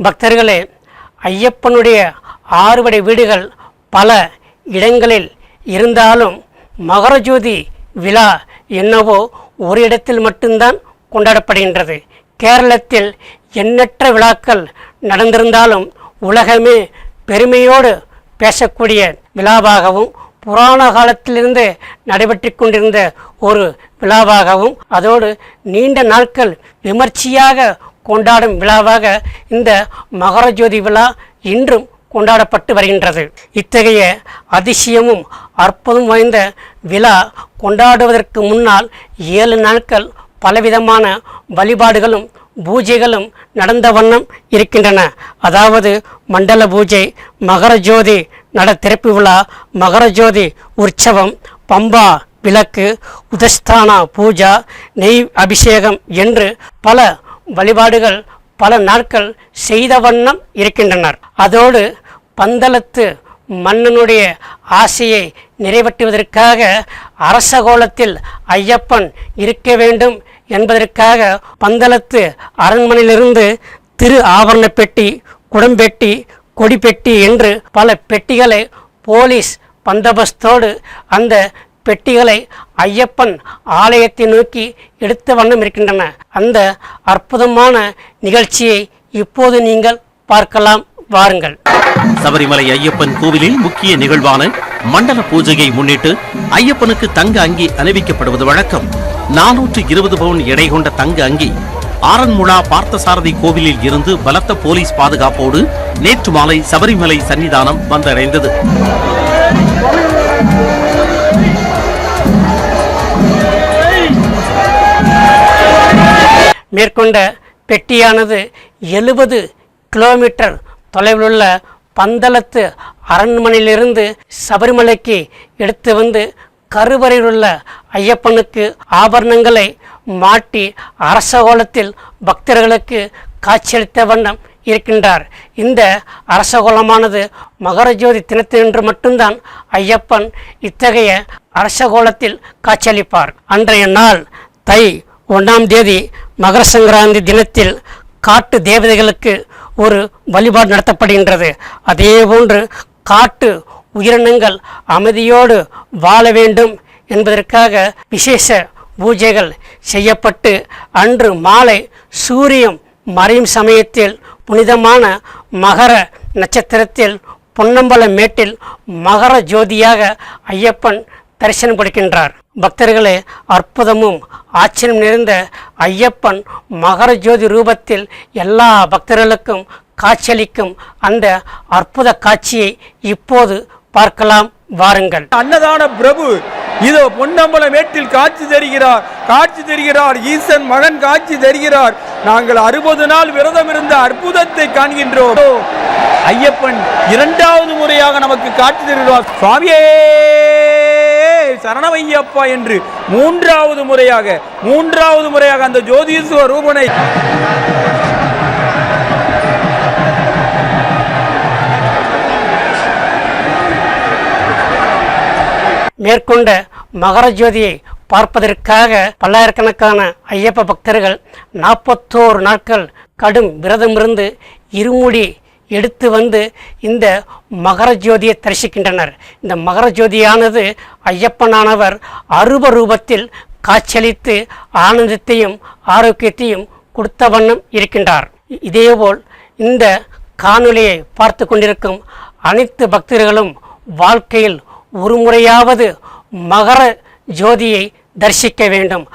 பக்தர்களே ஐயப்பனுடைய ஆறுபடை வீடுகள் பல இடங்களில் இருந்தாலும் மகரஜோதி விழா என்னவோ ஒரு இடத்தில் மட்டும்தான் கொண்டாடப்படுகின்றது. கேரளத்தில் எண்ணற்ற விழாக்கள் நடந்திருந்தாலும் உலகமே பெருமையோடு பேசக்கூடிய விழாவாகவும் புராண காலத்திலிருந்து நடைபெற்று கொண்டிருந்த ஒரு விழாவாகவும் அதோடு நீண்ட நாட்கள் விமர்சையாக கொண்டாடும் விழாவாக இந்த மகரஜோதி விழா இன்றும் கொண்டாடப்பட்டு வருகின்றது. இத்தகைய அதிசயமும் அற்புதம் வாய்ந்த விழா கொண்டாடுவதற்கு முன்னால் ஏழு நாட்கள் பலவிதமான வழிபாடுகளும் பூஜைகளும் நடந்த வண்ணம் இருக்கின்றன. அதாவது மண்டல பூஜை மகர ஜோதி நட திறப்பு விழா மகர ஜோதி உற்சவம் பம்பா விளக்கு உதஸ்தானா பூஜா நெய் அபிஷேகம் என்று பல வழிபாடுகள் பல நாட்கள் செய்த வண்ணம் இருக்கின்றனர். அதோடு பந்தளத்து மன்னனுடைய ஆசையை நிறைவேற்றுவதற்காக அரசகோலத்தில் ஐயப்பன் இருக்க வேண்டும் என்பதற்காக பந்தளத்து அரண்மனையிலிருந்து திரு ஆபரண பெட்டி குடம்பெட்டி கொடிப்பெட்டி என்று பல பெட்டிகளை போலீஸ் பந்தபஸ்தோடு அந்த பெட்டிகளை ஐயப்பன் ஆலயத்தை நோக்கி எடுத்த வண்ணம் இருக்கின்றன. அந்த அற்புதமான நிகழ்ச்சியை இப்போது நீங்கள் பார்க்கலாம். வாருங்கள். சபரிமலை ஐயப்பன் கோவிலில் முக்கிய நிகழ்வான மண்டல பூஜையை முன்னிட்டு ஐயப்பனுக்கு தங்க அங்கி அணிவிக்கப்படுவது வழக்கம். நானூற்று இருபது பவுன் எடை கொண்ட தங்க அங்கி ஆரன்முழா பார்த்தசாரதி கோவிலில் இருந்து பலத்த போலீஸ் பாதுகாப்போடு நேற்று மாலை சபரிமலை சன்னிதானம் வந்தடைந்தது. மேற்கொண்ட பெட்டியானது எழுபது கிலோமீட்டர் தொலைவில் உள்ள பந்தளத்து அரண்மனையிலிருந்து சபரிமலைக்கு எடுத்து வந்து கருவறையில் உள்ள ஐயப்பனுக்கு ஆபரணங்களை மாட்டி அரசகோலத்தில் பக்தர்களுக்கு காட்சியளித்த வண்ணம் இருக்கின்றார். இந்த அரசகோலமானது மகரஜோதி தினத்தினன்று மட்டும்தான் ஐயப்பன் இத்தகைய அரசகோலத்தில் காட்சியளிப்பார். அன்றைய நாள் தை ஒன்றாம் தேதி மகர சங்கராந்தி தினத்தில் காட்டு தேவதைகளுக்கு ஒரு வழிபாடு நடத்தப்படுகின்றது. அதேபோன்று காட்டு உயிரினங்கள் அமைதியோடு வாழ வேண்டும் என்பதற்காக விசேஷ பூஜைகள் செய்யப்பட்டு அன்று மாலை சூரியன் மறையும் சமயத்தில் புனிதமான மகர நட்சத்திரத்தில் பொன்னம்பல மேட்டில் மகர ஜோதியாக ஐயப்பன் தரிசனம் கொடுக்கின்றார். பக்தர்களே அற்புதமும் ஆச்சரியம் நிறைந்த ஐயப்பன் மகர ஜோதி ரூபத்தில் எல்லா பக்தர்களுக்கும் காட்சியளிக்கும் அந்த அற்புத காட்சியை இப்போது பார்க்கலாம். வாருங்கள். அன்னதான பிரபு இதோ பொன்னம்பல மேட்டில் காட்சி தருகிறார். காட்சி தருகிறார். ஈசன் மகன் காட்சி தருகிறார். நாங்கள் அறுபது நாள் விரதம் இருந்த அற்புதத்தை காண்கின்றோம். ஐயப்பன் இரண்டாவது முறையாக நமக்கு காட்சி தருகிறார். சுவாமியே சரணமையப்பா என்று மூன்றாவது முறையாக மூன்றாவது முறையாக அந்த ஜோதிஸ்வ ரூபனை மேற்கொண்ட மகர ஜோதியை பார்ப்பதற்காக பல்லாயிரக்கணக்கான ஐயப்ப பக்தர்கள் நாற்பத்தோரு நாட்கள் கடும் விரதமிருந்து இருமுடி எடுத்து வந்து இந்த மகர ஜோதியை தரிசிக்கின்றனர். இந்த மகர ஜோதியானது ஐயப்பனானவர் அருப ரூபத்தில் காட்சியளித்து ஆனந்தத்தையும் ஆரோக்கியத்தையும் கொடுத்த வண்ணம் இருக்கின்றார். இதேபோல் இந்த காணொலியை பார்த்து கொண்டிருக்கும் அனைத்து பக்தர்களும் வாழ்க்கையில் ஒரு முறையாவது மகர ஜோதியை தரிசிக்க வேண்டும்.